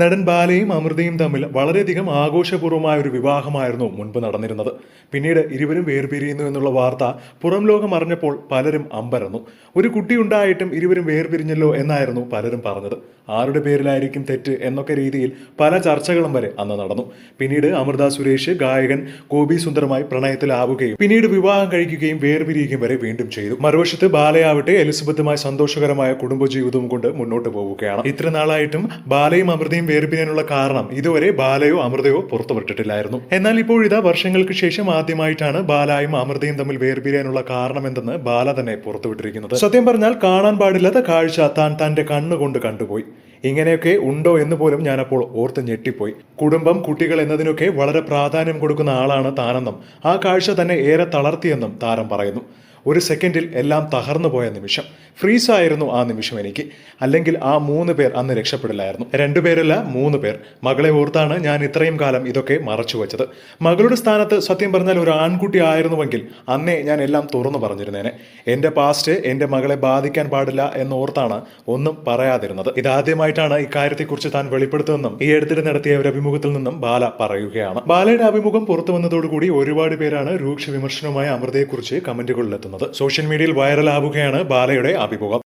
നടൻ ബാലയും അമൃതയും തമ്മിൽ വളരെയധികം ആഘോഷപൂർവമായ ഒരു വിവാഹമായിരുന്നു മുൻപ് നടന്നിരുന്നത്. പിന്നീട് ഇരുവരും വേർപിരിയുന്നു എന്നുള്ള വാർത്ത പുറം ലോകം അറിഞ്ഞപ്പോൾ പലരും അമ്പരന്നു. ഒരു കുട്ടി ഉണ്ടായിട്ടും ഇരുവരും വേർപിരിഞ്ഞല്ലോ എന്നായിരുന്നു പലരും പറഞ്ഞത്. ആരുടെ പേരിലായിരിക്കും തെറ്റ് എന്നൊക്കെ രീതിയിൽ പല ചർച്ചകളും വരെ അന്ന് നടന്നു. പിന്നീട് അമൃത സുരേഷ് ഗായകൻ ഗോപി സുന്ദരമായി പ്രണയത്തിലാവുകയും പിന്നീട് വിവാഹം കഴിക്കുകയും വേർപിരിയുകയും വരെ വീണ്ടും ചെയ്തു. മറുവശത്ത് ബാലയാവട്ടെ എലിസബത്തുമായി സന്തോഷകരമായ കുടുംബജീവിതവും കൊണ്ട് മുന്നോട്ട് പോവുകയാണ്. ഇത്ര നാളായിട്ടും ബാലയും അമൃതയും വേർപിരിയാനുള്ള കാരണം ഇതുവരെ ബാലയോ അമൃതയോ പുറത്തുവിട്ടിട്ടില്ലായിരുന്നു. എന്നാൽ ഇപ്പോൾ ഇതാ വർഷങ്ങൾക്ക് ശേഷം ആദ്യമായിട്ടാണ് ബാലായും അമൃതയും തമ്മിൽ വേർപിരിയാനുള്ള കാരണം എന്തെന്ന് ബാല തന്നെ പുറത്തുവിട്ടിരിക്കുന്നത്. സത്യം പറഞ്ഞാൽ കാണാൻ പാടില്ലാത്ത കാഴ്ച താൻ തന്റെ കണ്ണുകൊണ്ട് കണ്ടുപോയി. ഇങ്ങനെയൊക്കെ ഉണ്ടോ എന്ന് പോലും ഞാനപ്പോൾ ഓർത്ത് ഞെട്ടിപ്പോയി. കുടുംബം കുട്ടികൾ എന്നതിനൊക്കെ വളരെ പ്രാധാന്യം കൊടുക്കുന്ന ആളാണ് താനെന്നും ആ കാഴ്ച തന്നെ ഏറെ തളർത്തിയെന്നും താരം പറയുന്നു. ഒരു സെക്കൻഡിൽ എല്ലാം തകർന്നു പോയ നിമിഷം. ഫ്രീസ് ആയിരുന്നു ആ നിമിഷം എനിക്ക്. അല്ലെങ്കിൽ ആ മൂന്ന് പേർ അന്ന് രക്ഷപ്പെടില്ലായിരുന്നു. രണ്ടുപേരല്ല മൂന്ന് പേർ. മകളെ ഓർത്താണ് ഞാൻ ഇത്രയും കാലം ഇതൊക്കെ മറച്ചു വെച്ചത്. മകളുടെ സ്ഥാനത്ത് സത്യം പറഞ്ഞാൽ ഒരു ആൺകുട്ടി ആയിരുന്നുവെങ്കിൽ അന്നേ ഞാൻ എല്ലാം തുറന്നു പറഞ്ഞിരുന്നേനെ. എന്റെ പാസ്റ്റ് എന്റെ മകളെ ബാധിക്കാൻ പാടില്ല എന്ന് എന്നോർത്താണ് ഒന്നും പറയാതിരുന്നത്. ഇതാദ്യമായിട്ടാണ് ഇക്കാര്യത്തെക്കുറിച്ച് താൻ വെളിപ്പെടുത്തുമെന്നും ഈ അടുത്തിടെ നടത്തിയ ഒരു അഭിമുഖത്തിൽ നിന്നും ബാല പറയുകയാണ്. ബാലയുടെ അഭിമുഖം പുറത്തു വന്നതോടുകൂടി ഒരുപാട് പേരാണ് രൂക്ഷ വിമർശനവുമായ അമൃതയെക്കുറിച്ച് കമന്റുകളിലെത്തുന്നത്. സോഷ്യൽ മീഡിയയിൽ വൈറലാവുകയാണ് ബാലയുടെ അഭിമുഖം.